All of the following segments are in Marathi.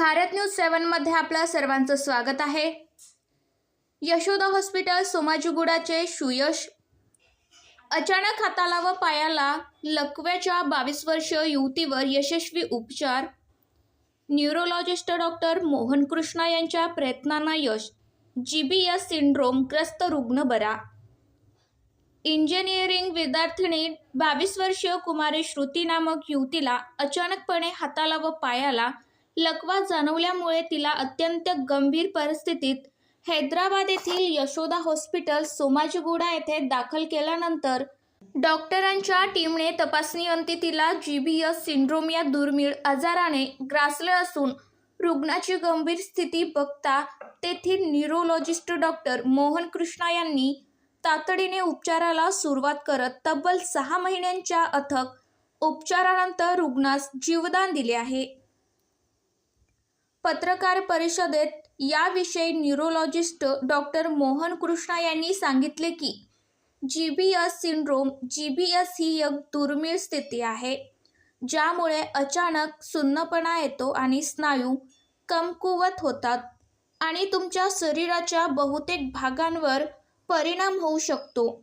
भारत न्यूज सेवनमध्ये आपलं सर्वांचं स्वागत आहे. यशोदा हॉस्पिटल सोमाजीगुडाचे सुयश. अचानक हाताला व पायाला लकव्याच्या बावीस वर्ष युवतीवर यशस्वी उपचार. न्यूरोलॉजिस्ट डॉक्टर मोहन कृष्णा यांच्या प्रयत्नांना यश. जी बी एस सिंड्रोमग्रस्त रुग्ण बरा. इंजिनिअरिंग विद्यार्थिनी बावीस वर्षीय कुमारी श्रुती नामक युवतीला अचानकपणे हाताला व पायाला लकवा जाणवल्यामुळे तिला अत्यंत गंभीर परिस्थितीत हैदराबाद येथील यशोदा हॉस्पिटल सोमाजीगुडा येथे दाखल केल्यानंतर डॉक्टरांच्या टीमने तपासणीअंती तिला जी बी एस सिंड्रोम या दुर्मिळ आजाराने ग्रासले असून रुग्णाची गंभीर स्थिती बघता तेथील न्यूरोलॉजिस्ट डॉक्टर मोहन कृष्णा यांनी तातडीने उपचाराला सुरुवात करत तब्बल सहा महिन्यांच्या अथक उपचारानंतर रुग्णास जीवदान दिले आहे. पत्रकार परिषदेत याविषयी न्यूरोलॉजिस्ट डॉक्टर मोहन कृष्णा यांनी सांगितले की G B S syndrome G B S ही एक दुर्मिळ स्थिती आहे ज्यामुळे अचानक सुन्नपणा येतो आणि स्नायू कमकुवत होतात आणि तुमच्या शरीराच्या बहुतेक भागांवर परिणाम होऊ शकतो.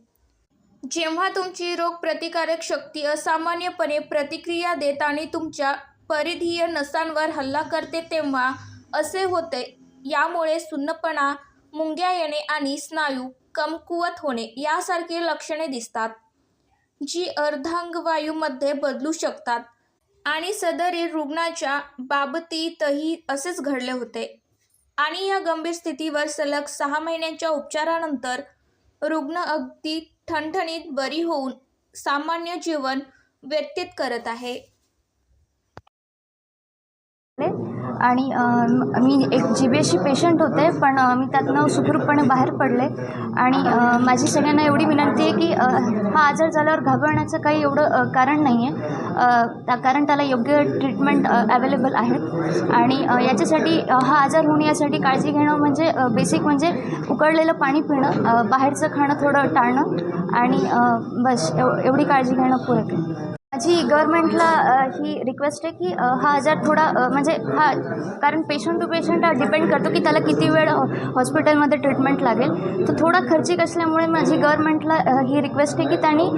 जेव्हा तुमची रोगप्रतिकारक शक्ती असामान्यपणे प्रतिक्रिया देत आणि तुमच्या परिधीय नसांवर हल्ला करते तेव्हा असे होते. यामुळे सुन्नपणा मुंग्या येणे आणि स्नायू कमकुवत होणे यासारखी लक्षणे दिसतात जी अर्धांगवायूमध्ये बदलू शकतात आणि सदरी रुग्णाच्या बाबतीतही असेच घडले होते. आणि या गंभीर स्थितीवर सलग सहा महिन्यांच्या उपचारानंतर रुग्ण अगदी ठणठणीत बरी होऊन सामान्य जीवन व्यतीत करत आहे. आणि मी एक जी बी एसची पेशंट होते पण मी त्यातनं सुखरूपपणे बाहेर पडले. आणि माझी सगळ्यांना एवढी विनंती आहे की हा आजार झाल्यावर घाबरण्याचं काही एवढं कारण नाही आहे कारण त्याला योग्य ट्रीटमेंट अवेलेबल आहेत. आणि याच्यासाठी हा आजार होऊ यासाठी काळजी घेणं म्हणजे बेसिक म्हणजे उकळलेलं पाणी पिणं बाहेरचं खाणं थोडं टाळणं. आणि बस एव एवढी काळजी घेणं पुरेक माझी गव्हर्मेंटला ही रिक्वेस्ट आहे की हा आजार थोडा म्हणजे हा कारण पेशंट टू पेशंट हा डिपेंड करतो की त्याला किती वेळ हॉस्पिटलमध्ये ट्रीटमेंट लागेल. तर थोडा खर्चिक असल्यामुळे माझी गव्हर्मेंटला ही रिक्वेस्ट आहे की त्यांनी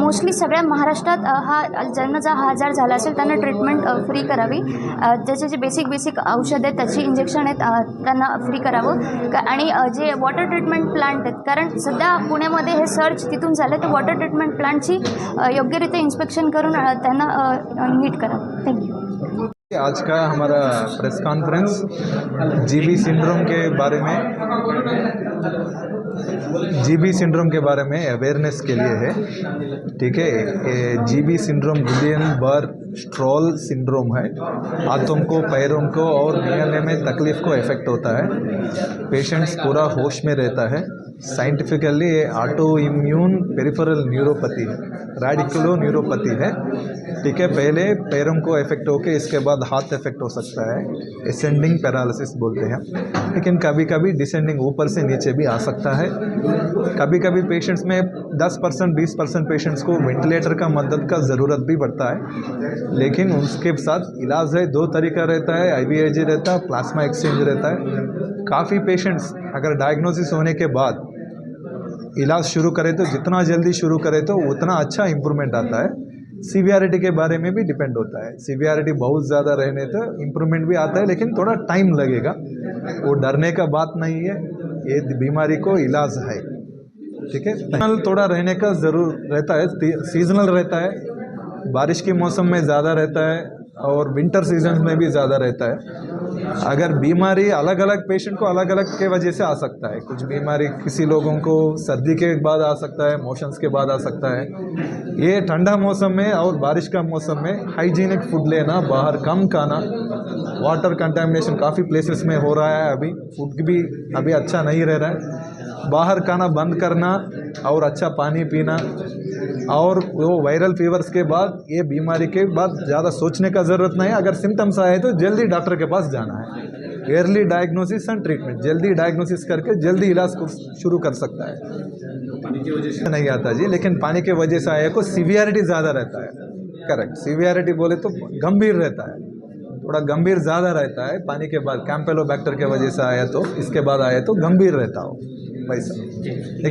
मोस्टली सगळ्या महाराष्ट्रात हा ज्यांना जा हा आजार झाला असेल त्यांना ट्रीटमेंट फ्री करावी. ज्याचे त्याचे जे बेसिक बेसिक औषध आहेत त्याची इंजेक्शन आहेत त्यांना फ्री करावं. आणि जे वॉटर ट्रीटमेंट प्लांट आहेत कारण सध्या पुण्यामध्ये हे सर्च तिथून झालं तर वॉटर ट्रीटमेंट प्लांटची योग्य योग्यरित्या इन्स्पेक्शन करून त्यांना नीट करा. थँक्यू आज का हमारा प्रेस कॉन्फ्रेंस जीबी सिंड्रोम के बारे में जीबी सिंड्रोम के बारे में अवेयरनेस के लिए है। ठीक है जीबी सिंड्रोम गुलियन बर स्ट्रॉल सिंड्रोम है। हाथों को, पैरों को और निगलने में तकलीफ़ को इफ़ेक्ट होता है। पेशेंट्स पूरा होश में रहता है। साइंटिफिकली ये ऑटो इम्यून पेरिफेरल न्यूरोपैथी है। रेडिकुलो न्यूरोपैथी है। ठीक है, पहले पैरों को इफ़ेक्ट होके इसके बाद हाथ इफ़ेक्ट हो सकता है। असेंडिंग पैरालिसिस बोलते हैं। लेकिन कभी कभी डिसेंडिंग ऊपर से नीचे भी आ सकता है। कभी कभी पेशेंट्स में 10 परसेंट, बीस परसेंट पेशेंट्स को वेंटिलेटर का मदद का ज़रूरत भी पड़ता है। लेकिन उसके साथ इलाज है, दो तरीका रहता है आई रहता है प्लाज्मा एक्सचेंज रहता है। काफ़ी पेशेंट्स अगर डायग्नोसिस होने के बाद इलाज शुरू करें तो जितना जल्दी शुरू करें तो उतना अच्छा इम्प्रूवमेंट आता है। सीवियरिटी के बारे में भी डिपेंड होता है। सीवियरिटी बहुत ज़्यादा रहने तो इम्प्रूवमेंट भी आता है, लेकिन थोड़ा टाइम लगेगा। वो डरने का बात नहीं है, ये बीमारी को इलाज है। ठीक है? सीजनल थोड़ा रहने का ज़रूर रहता है सीजनल रहता है। बारिश के मौसम में ज़्यादा रहता है और विंटर सीज़न में भी ज़्यादा रहता है। अगर बीमारी अलग अलग पेशेंट को अलग अलग के वजह से आ सकता है, कुछ बीमारी किसी लोगों को सर्दी के बाद आ सकता है मोशंस के बाद आ सकता है। ये ठंडा मौसम में और बारिश का मौसम में हाइजीनिक फ़ूड लेना, बाहर कम खाना वाटर कंटेमिनेशन काफ़ी प्लेसेस में हो रहा है अभी फ़ूड भी अभी अच्छा नहीं रह रहा है। बाहर खाना बंद करना और अच्छा पानी पीना और वो वायरल फीवर्स के बाद, ये बीमारी के बाद ज़्यादा सोचने का ज़रूरत नहीं अगर सिम्टम्स आए तो जल्दी डॉक्टर के पास जाना है। एयरली डायग्नोसिस एंड ट्रीटमेंट जल्दी डायग्नोसिस करके जल्दी इलाज शुरू कर सकता है। नहीं आता जी, लेकिन पानी के वजह से आए को सीवियरिटी ज़्यादा रहता है। करेक्ट सीवियरिटी बोले तो गंभीर रहता है। थोड़ा गंभीर ज़्यादा रहता है। पानी के बाद कैंपेलोबैक्टर के वजह से आया तो इसके बाद आया तो गंभीर रहता हो। लेकिन